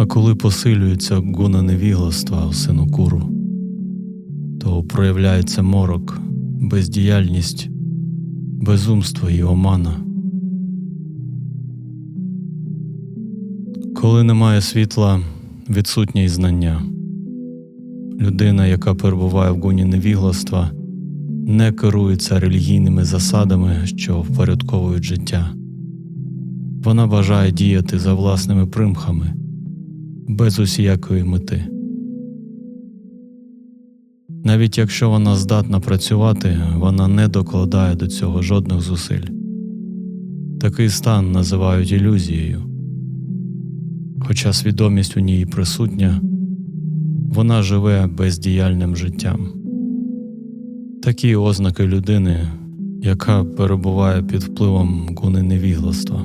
А коли посилюється гуна невігластва у сину куру, то проявляється морок, бездіяльність, безумство і омана. Коли немає світла, відсутнє й знання. Людина, яка перебуває в гуні невігластва, не керується релігійними засадами, що впорядковують життя. Вона бажає діяти за власними примхами, без усіякої мети. Навіть якщо вона здатна працювати, вона не докладає до цього жодних зусиль. Такий стан називають ілюзією. Хоча свідомість у ній присутня, вона живе бездіяльним життям. Такі ознаки людини, яка перебуває під впливом гуни невігластва.